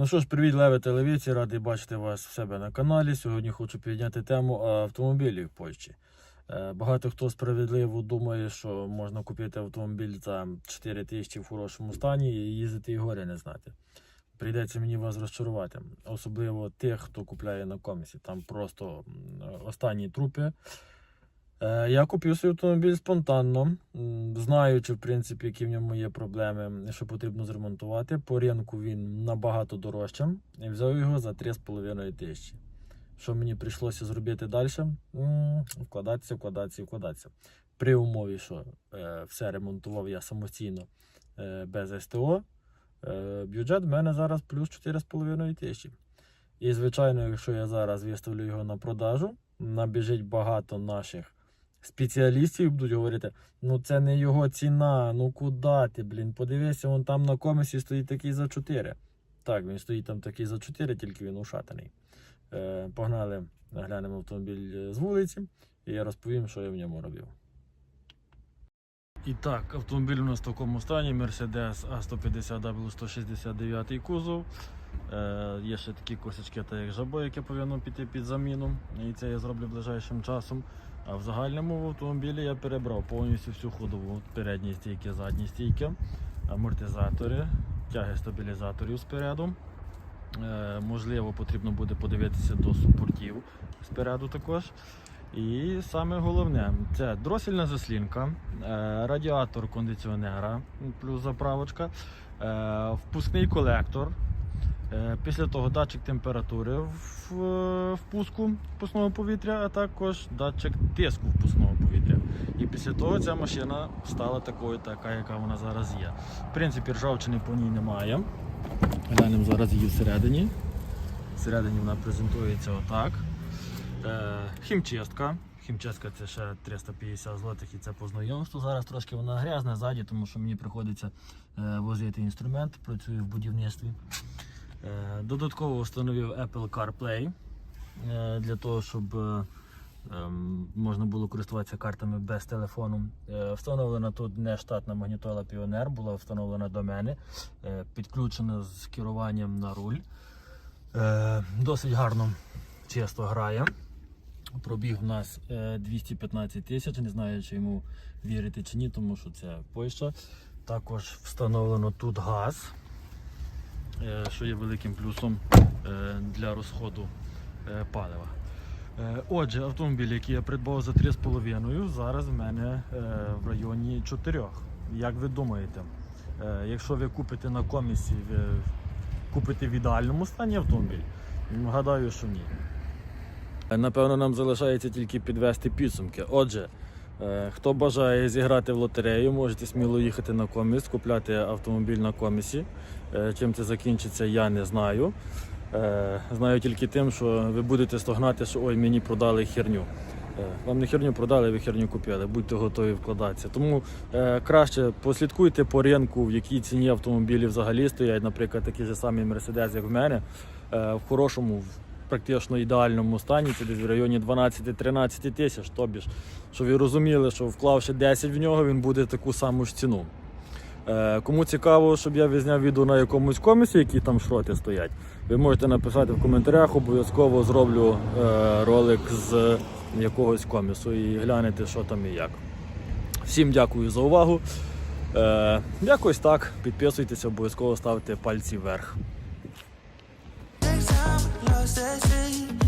Ну що ж, привіт, леви телевізії, радий бачити вас в себе на каналі. Сьогодні хочу підняти тему автомобілів в Польщі. Е, Багато хто справедливо думає, що можна купити автомобіль за 4 тисячі в хорошому стані і їздити і горя не знати. Прийдеться мені вас розчарувати, особливо тих, хто купляє на комісі. Там просто останні трупи. Е, Я купив свій автомобіль спонтанно, знаючи, в принципі, які в ньому є проблеми, що потрібно зремонтувати. По ринку він набагато дорожчий. І взяв його за 3,5 тисячі. Що мені прийшлося зробити далі? Вкладатися, вкладатися вкладатися. При умові, що е, все ремонтував я самостійно е, без СТО. Бюджет в мене зараз плюс 4,5 тисячі. І, звичайно, якщо я зараз виставлю його на продажу, набіжить багато наших спеціалістів будуть говорити: ну це не його ціна, ну куди ти, блін? Подивися, вон там на комісі стоїть такий за 4. Так, він стоїть там такий за 4, тільки він ушатаний. Е, погнали, глянемо автомобіль з вулиці, і я розповім, що я в ньому робив. І так, автомобіль у нас в такому стані Mercedes A150 W169 кузов. Е, є ще такі косячки, та як жабо, яке повинно піти під заміну. І це я зроблю ближайшим часом. А в загальному в автомобілі я перебрав повністю всю ходову, передні стійки, задні стійки, амортизатори, тяги стабілізаторів спереду. Е, можливо, потрібно буде подивитися до супортів спереду також. І саме головне це дросільна заслінка, е, радіатор кондиціонера, плюс заправочка, е, впускний колектор. Е, Після того датчик температури впуску впускного повітря, а також датчик тиску впускного повітря. І після того ця машина стала такою, така, яка вона зараз є. В принципі, ржавчини по ній немає. Глянемо зараз її всередині. Всередині вона презентується отак. Е, хімчистка. Хімчистка це ще 350 злотих і це по знайомству. Зараз трошки вона грязна ззаді, тому що мені приходиться е, возити інструмент, працюю в будівництві. Е, додатково встановив Apple CarPlay для того, щоб ем, можна було користуватися картами без телефону. Встановлена тут не штатна магнітола Pioneer, була встановлена до мене, підключена з керуванням на руль. Досить гарно чисто грає. Пробіг у нас е, 215 тисяч. Не знаю, чи йому вірити чи ні, тому що це Польща. Також встановлено тут газ, е, що є великим плюсом е, для розходу е, палива. Е, Отже, автомобіль, який я придбав за 3,5, зараз в мене е, в районі 4. Як ви думаєте, е, якщо ви купите на комісі, ви купите в ідеальному стані автомобіль? Гадаю, що ні. Напевно, нам залишається тільки підвести підсумки. Отже, е, хто бажає зіграти в лотерею, можете сміло їхати на коміс, купляти автомобіль на комісі. Е, Чим це закінчиться, я не знаю. Е, Знаю тільки тим, що ви будете стогнати, що ой, мені продали херню. Вам не херню продали, ви херню купили, будьте готові вкладатися. Тому е, краще послідкуйте по ринку, в якій ціні автомобілі взагалі стоять, наприклад, такі ж самі Mercedes, як в мене, е, в хорошому, практично ідеальному стані, це десь в районі 12-13 тисяч. Тобі ж, щоб ви розуміли, що вклавши 10 в нього, він буде таку саму ж ціну. Е, Кому цікаво, щоб я відзняв відео на якомусь комісі, які там шроти стоять, ви можете написати в коментарях, обов'язково зроблю е, ролик з якогось комісу і глянете, що там і як. Всім дякую за увагу. Е, Якось так. Підписуйтесь, обов'язково ставте пальці вверх. obsession